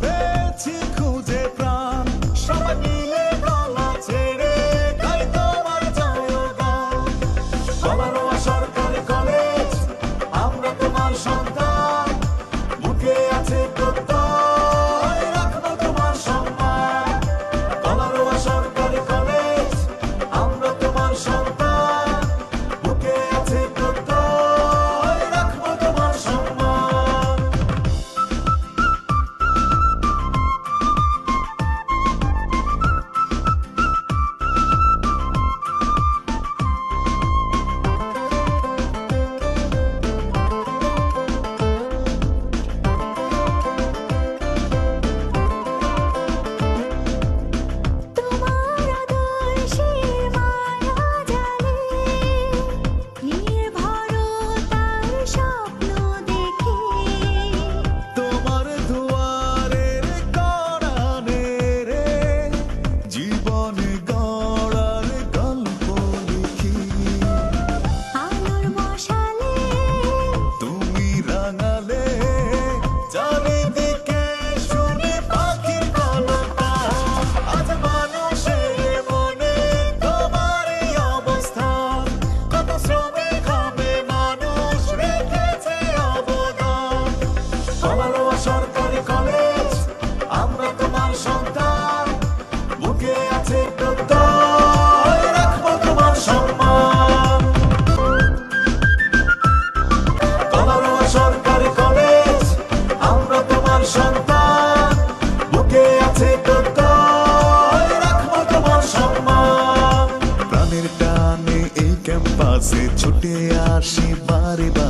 vertical. পাশে ছুটে আসি বারে বারে